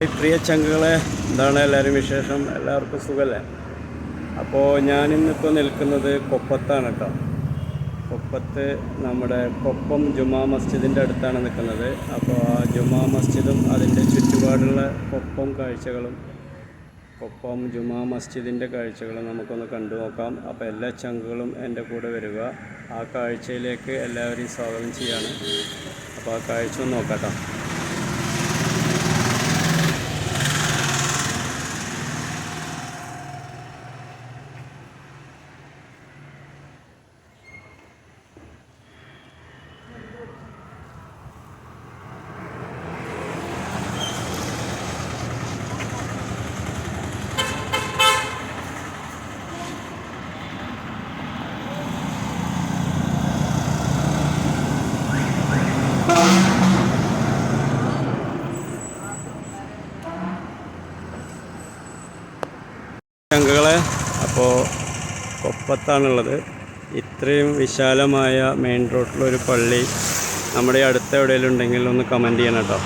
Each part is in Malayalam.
പ്രിയ ചങ്കുകളെ എന്താണ് എല്ലാവരും വിശേഷം? എല്ലാവർക്കും സുഖമല്ലേ അപ്പോൾ ഞാനിന്നിപ്പോൾ നിൽക്കുന്നത് കൊപ്പത്താണ് കേട്ടോ. കൊപ്പത്ത് നമ്മുടെ കൊപ്പം ജുമാ മസ്ജിദിന്റെ അടുത്താണ് നിൽക്കുന്നത്. അപ്പോൾ ആ ജുമാ മസ്ജിദും അതിന്റെ ചുറ്റുപാടുള്ള കൊപ്പം കാഴ്ചകളും കൊപ്പം ജുമാ മസ്ജിദിന്റെ കാഴ്ചകളും നമുക്കൊന്ന് കണ്ടു നോക്കാം. അപ്പോൾ എല്ലാ ചങ്കുകളും എന്റെ കൂടെ വരിക. ആ കാഴ്ചയിലേക്ക് എല്ലാവരെയും സ്വാഗതം ചെയ്യാണ്. അപ്പോൾ ആ കാഴ്ച ഒന്ന് നോക്കാം കേട്ടോ ചങ്കുകളെ അപ്പോൾ കൊപ്പത്താണുള്ളത്. ഇത്രയും വിശാലമായ മെയിൻ റോഡിലൊരു പള്ളി നമ്മുടെ അടുത്ത എവിടെയെങ്കിലും ഉണ്ടെങ്കിൽ ഒന്ന് കമന്റ് ചെയ്യണം കേട്ടോ.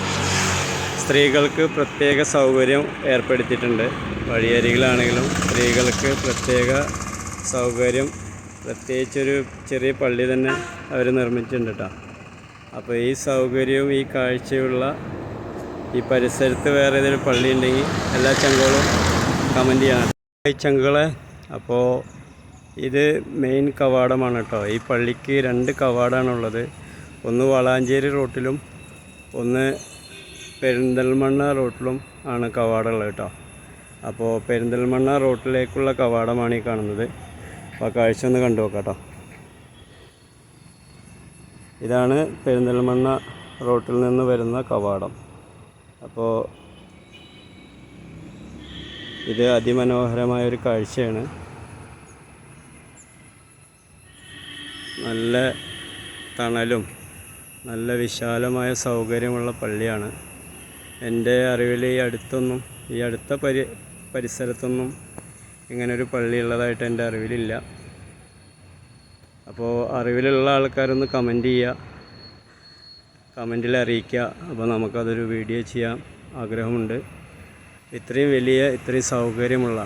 സ്ത്രീകൾക്ക് പ്രത്യേക സൗകര്യം ഏർപ്പെടുത്തിയിട്ടുണ്ട്. വഴിയരികിലാണെങ്കിലും സ്ത്രീകൾക്ക് പ്രത്യേക സൗകര്യം പ്രത്യേകിച്ചൊരു ചെറിയ പള്ളി തന്നെ അവർ നിർമ്മിച്ചിട്ടുണ്ട് കേട്ടോ. അപ്പോൾ ഈ സൗകര്യവും ഈ കാഴ്ചയുള്ള ഈ പരിസരത്ത് വേറെ ഏതെങ്കിലും പള്ളി ഉണ്ടെങ്കിൽ എല്ലാ ചങ്കുകളും കമന്റ് ചെയ്യണം. ചങ്കുകളെ അപ്പോൾ ഇത് മെയിൻ കവാടമാണ് കേട്ടോ. ഈ പള്ളിക്ക് രണ്ട് കവാടമാണുള്ളത് ഒന്ന് വളാഞ്ചേരി റോട്ടിലും ഒന്ന് പെരിന്തൽമണ്ണ റോട്ടിലും ആണ് കവാടമുള്ളത് കേട്ടോ. അപ്പോൾ പെരിന്തൽമണ്ണ റോട്ടിലേക്കുള്ള കവാടമാണ് ഈ കാണുന്നത്. അപ്പോൾ കാഴ്ച ഒന്ന് കണ്ടു നോക്കാം ഇതാണ് പെരിന്തൽമണ്ണ റോട്ടിൽ നിന്ന് വരുന്ന കവാടം. അപ്പോൾ ഇത് അതിമനോഹരമായ ഒരു കാഴ്ചയാണ്. നല്ല തണലും നല്ല വിശാലമായ സൗകര്യമുള്ള പള്ളിയാണ്. എന്റെ അറിവിൽ ഈ അടുത്തൊന്നും ഈ അടുത്ത പരി പരിസരത്തൊന്നും ഇങ്ങനൊരു പള്ളി ഉള്ളതായിട്ട് എന്റെ അറിവിലില്ല. അപ്പോൾ അറിവിലുള്ള ആൾക്കാരൊന്ന് കമന്റ് ചെയ്യുക കമന്റിൽ അറിയിക്കുക. അപ്പോൾ നമുക്കതൊരു വീഡിയോ ചെയ്യാൻ ആഗ്രഹമുണ്ട്. ഇത്രയും വലിയ ഇത്രയും സൗകര്യമുള്ള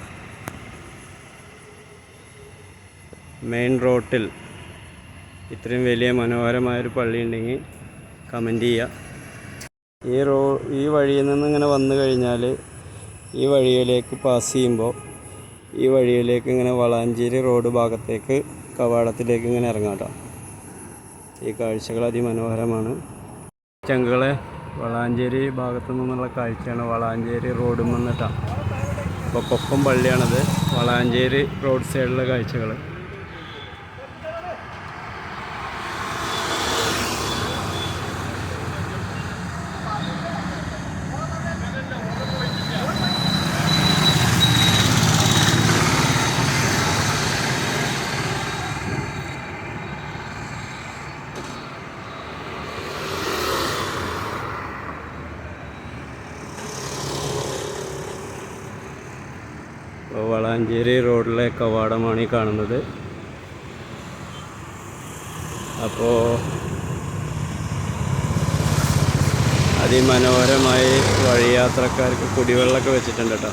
മെയിൻ റോട്ടിൽ ഇത്രയും വലിയ മനോഹരമായൊരു പള്ളി ഉണ്ടെങ്കിൽ കമന്റ് ചെയ്യുക ഈ റോ ഈ വഴിയിൽ നിന്ന് ഇങ്ങനെ വന്നു കഴിഞ്ഞാൽ ഈ വഴിയിലേക്ക് പാസ് ചെയ്യുമ്പോൾ ഈ വഴിയിലേക്ക് ഇങ്ങനെ വളാഞ്ചേരി റോഡ് ഭാഗത്തേക്ക് കവാടത്തിലേക്ക് ഇങ്ങനെ ഇറങ്ങാം കേട്ടോ. ഈ കാഴ്ചകൾ അതിമനോഹരമാണ്. ചങ്കുകളെ വളാഞ്ചേരി ഭാഗത്തു നിന്നുള്ള കാഴ്ചയാണ് വളാഞ്ചേരി റോഡ് നിന്നിട്ടാണ് അപ്പോൾ കൊപ്പം പള്ളിയാണത്. വളാഞ്ചേരി റോഡ് സൈഡിലെ കാഴ്ചകൾ അപ്പോൾ വളാഞ്ചേരി റോഡിലെ കവാടമാണ് ഈ കാണുന്നത്. അപ്പോൾ അതിമനോഹരമായി വഴിയാത്രക്കാർക്ക് കുടിവെള്ളമൊക്കെ വെച്ചിട്ടുണ്ട് കേട്ടോ.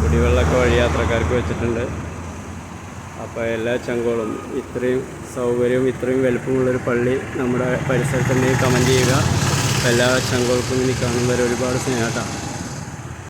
കുടിവെള്ളമൊക്കെ വഴിയാത്രക്കാർക്ക് വെച്ചിട്ടുണ്ട്. അപ്പോൾ എല്ലാ ചങ്കോളും ഇത്രയും സൗകര്യവും ഇത്രയും വലുപ്പമുള്ളൊരു പള്ളി നമ്മുടെ പരിസരത്തുണ്ടെങ്കിൽ കമന്റ് ചെയ്യുക. എല്ലാ ചങ്കോൾക്കും ഇനി കാണുന്നവർ ഒരുപാട് സ്നേഹം കേട്ടോ.